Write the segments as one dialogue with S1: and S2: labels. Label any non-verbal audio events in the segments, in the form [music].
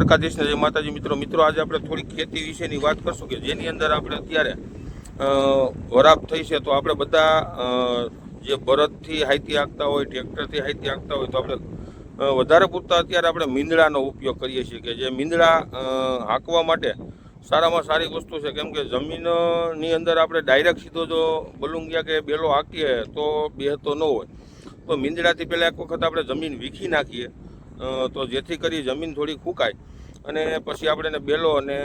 S1: દ્વારકાધીશને જય માતાજી મિત્રો. મિત્રો, આજે આપણે થોડી ખેતી વિશેની વાત કરશું કે જેની અંદર આપણે અત્યારે વરાપ થઈ છે. તો આપણે બધા જે બળદથી હાઈતી આંકતા હોય, ટ્રેક્ટરથી હાઈતી આંકતા હોય, તો આપણે વધારે પૂરતા અત્યારે આપણે મીંદડાનો ઉપયોગ કરીએ છીએ કે જે મીંદડા હાંકવા માટે સારામાં સારી વસ્તુ છે. કેમ કે જમીનની અંદર આપણે ડાયરેક્ટ સીધો જો બલુંગિયા કે બેલો હાંકીએ તો બેહતો ન હોય. તો મીંદડાથી પહેલાં એક વખત આપણે જમીન વીખી નાખીએ. તો જેથી કરી જમીન થોડી ફૂંકાય અને પછી આપણે એને બેલો અને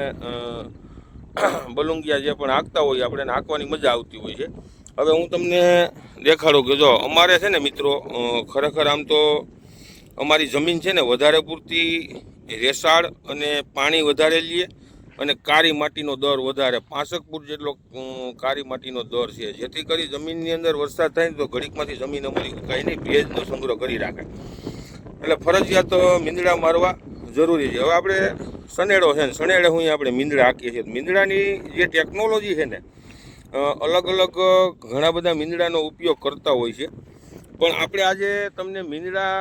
S1: બલુંગિયા જે પણ હાંકતા હોઈએ આપણે એને હાંકવાની મજા આવતી હોય છે. હવે હું તમને દેખાડું કે જો, અમારે છે ને મિત્રો ખરેખર આમ તો અમારી જમીન છે ને વધારે પૂરતી રેસાળ અને પાણી વધારે લઈએ અને કાળી માટીનો દર વધારે, પાંસઠ ફૂટ જેટલો કાળી માટીનો દર છે. જેથી કરી જમીનની અંદર વરસાદ થાય ને તો ઘડીકમાંથી જમીન અમારી કાંઈ નહીં, ભેજનો સંગ્રહ કરી રાખે. એટલે ફરજિયાત મીંદડા મારવા જરૂરી છે. હવે આપણે સનેડો છે ને, સનેડે હું આપણે મીંદડા હાકીએ છીએ. મીંદડાની જે ટેકનોલોજી છે ને અલગ અલગ ઘણા બધા મીંદડાનો ઉપયોગ કરતા હોય છે. પણ આપણે આજે તમને મીંદડા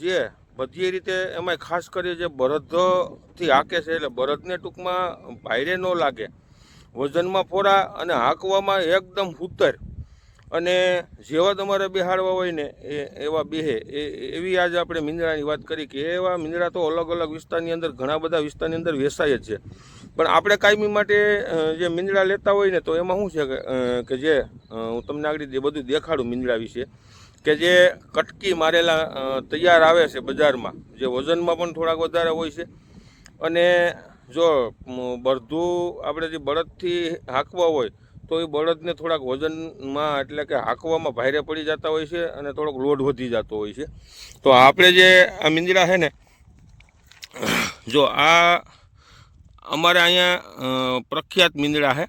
S1: જે બધી રીતે એમાં ખાસ કરી જે બળદથી હાકે છે, એટલે બળદને ટૂંકમાં પાયરે ન લાગે. વજનમાં ફોરા અને હાંકવામાં એકદમ ઉત્તર. અને જેવા તમારે બેહાડવા હોય ને એ એવા બેહે. એ એવી આજે આપણે મીંદડાની વાત કરી કે એવા મીંદડા તો અલગ અલગ વિસ્તારની અંદર ઘણા બધા વિસ્તારની અંદર વેસાય જ છે. પણ આપણે કાયમી માટે જે મીંદડા લેતા હોય ને તો એમાં શું છે કે, જે હું તમને આગળ બધું દેખાડું મીંદડા વિશે કે જે કટકી મારેલા તૈયાર આવે છે બજારમાં જે વજનમાં પણ થોડાક વધારે હોય છે. અને જો બરધું આપણે જે બળદથી હાંકવા હોય તો એ બળદને થોડાક વજનમાં એટલે કે હાંકવામાં ભારે પડી જતા હોય છે અને થોડોક લોડ વધી જતો હોય છે. તો આપણે જે આ મીંદડા છે ને, જો આ અમારે અહીંયા પ્રખ્યાત મીંદડા છે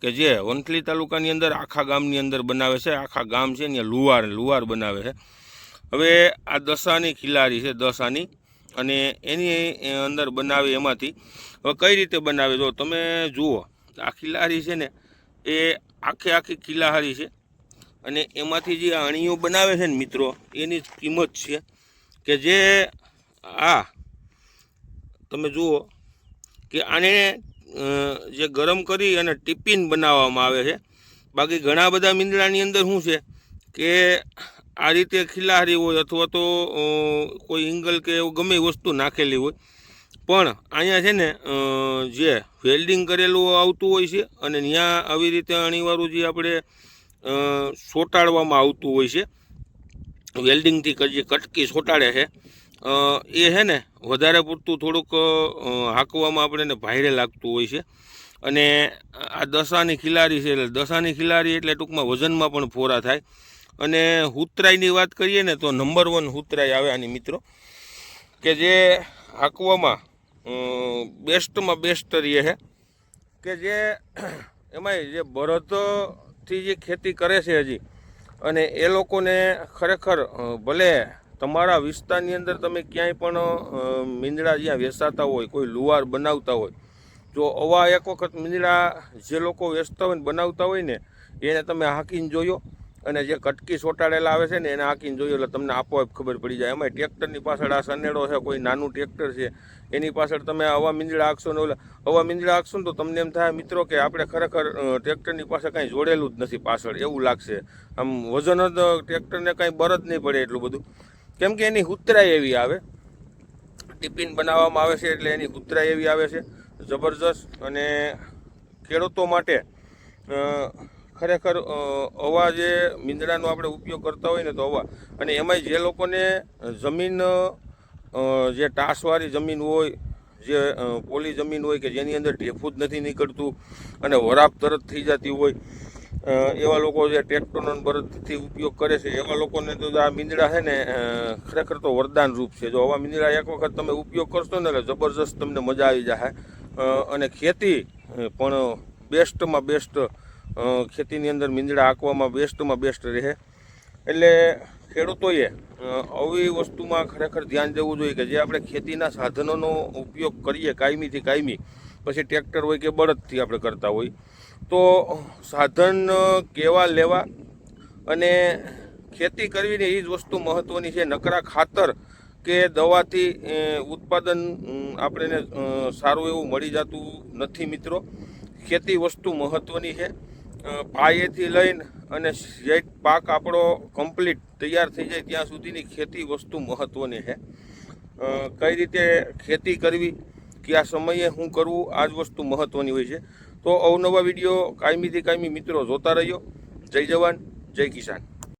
S1: કે જે વંથલી તાલુકાની અંદર આખા ગામની અંદર બનાવે છે. આખા ગામ છે ને, લુવાર લુવાર બનાવે છે. હવે આ દશાની ખિલારી છે, દશાની, અને એની અંદર બનાવે એમાંથી. હવે કઈ રીતે બનાવે? જો તમે જુઓ, આ ખિલારી છે ને એ આખે આખી કિલ્લાહારી છે. અને એમાંથી જે અણીઓ બનાવે છે ને મિત્રો, એની કિંમત છે કે જે આ, તમે જુઓ કે આને જે ગરમ કરી અને ટિફિન બનાવવામાં આવે છે. બાકી ઘણા બધા મીંદડાની અંદર શું છે કે આ રીતે ખિલાહારી હોય અથવા તો કોઈ ઇંગલ કે એવું ગમે વસ્તુ નાખેલી હોય પણ અહીંયા છે ને જે વેલ્ડિંગ કરેલું આવતું હોય છે અને ત્યાં આવી રીતે અણીવાળું જે આપણે સોટાડવામાં આવતું હોય છે વેલ્ડિંગથી જે કટકી સોટાડે છે એ છે ને વધારે પૂરતું થોડુંક હાંકવામાં આપણે ભાઈરે લાગતું હોય છે. અને આ દશાની ખિલારી છે, એટલે દશાની ખિલારી એટલે ટૂંકમાં વજનમાં પણ ફોરા થાય. અને હુતરાઈની વાત કરીએ ને તો નંબર વન હુતરાઈ આવે આની મિત્રો, કે જે હાંકવામાં બેસ્ટમાં બેસ્ટ રહે છે કે જે [clears throat] એમાંય જે બળદથી જે ખેતી કરે છે હજી, અને એ લોકોને ખરેખર ભલે તમારા વિસ્તારની અંદર તમે ક્યાંય પણ મીંદડા જ્યાં વેસાતા હોય, કોઈ લુવાર બનાવતા હોય, જો અવા એક વખત મીંદડા જે લોકો વેચતા હોય ને બનાવતા હોય ને, એને તમે હાંકીને જોયો? અને જે કટકી સોટાડેલા આવે છે ને એને હાંકીને જોઈએ એટલે તમને આપોઆપ ખબર પડી જાય. એમાં ટ્રેક્ટરની પાછળ આ સનેડો છે, કોઈ નાનું ટ્રેક્ટર છે, એની પાછળ તમે હવા મીંજળા હાંકશો ને ઓલા, હવા મીંજળા હાંકશો ને તો તમને એમ થાય, મિત્રો, કે આપણે ખરેખર ટ્રેક્ટરની પાસે કાંઈ જોડેલું જ નથી પાછળ. એવું લાગશે. આમ વજન જ ટ્રેક્ટરને કાંઈ બર જ નહીં પડે એટલું બધું. કેમ કે એની ઉતરાઈ એવી આવે. ટિફિન બનાવવામાં આવે છે એટલે એની ઉતરાઈ એવી આવે છે. જબરજસ્ત અને ખેડૂતો માટે ખરેખર અવા જે મીંદડાનો આપણે ઉપયોગ કરતા હોય ને તો અવા અને એમાંય જે લોકોને જમીન જે ટાસવાળી જમીન હોય, જે પોલી જમીન હોય કે જેની અંદર ઢેફું જ નથી નીકળતું અને વરાપ તરત થઈ જતી હોય એવા લોકો જે ટ્રેક્ટરનો બળદથી ઉપયોગ કરે છે, એવા લોકોને તો આ મીંદડા છે ને ખરેખર તો વરદાન રૂપ છે. જો આવા મીંદડા એક વખત તમે ઉપયોગ કરશો ને એટલે જબરજસ્ત તમને મજા આવી જાય અને ખેતી, પણ બેસ્ટમાં બેસ્ટ ખેતીની અંદર મીંદડા હાંકવામાં બેસ્ટમાં બેસ્ટ રહે. એટલે ખેડૂતોએ આવી વસ્તુમાં ખરેખર ધ્યાન દેવું જોઈએ કે જે આપણે ખેતીના સાધનોનો ઉપયોગ કરીએ કાયમીથી કાયમી, પછી ટ્રેક્ટર હોય કે બળદથી આપણે કરતા હોય, તો સાધન કેવા લેવા અને ખેતી કરવીને એ જ વસ્તુ મહત્ત્વની છે. નકરા ખાતર કે દવાથી ઉત્પાદન આપણે આપણને સારું એવું મળી જતું નથી મિત્રો. ખેતી વસ્તુ મહત્ત્વની છે. પાયેથી લઈને અને જે પાક આપણો કમ્પ્લીટ તૈયાર થઈ જાય ત્યાં સુધીની ખેતી વસ્તુ મહત્ત્વની છે. કઈ રીતે ખેતી કરવી કે આ સમયે શું કરવું, આ જ વસ્તુ મહત્ત્વની હોય છે. તો અવનવા વીડિયો કાયમીથી કાયમી મિત્રો જોતા રહ્યો જય જવાન, જય કિસાન.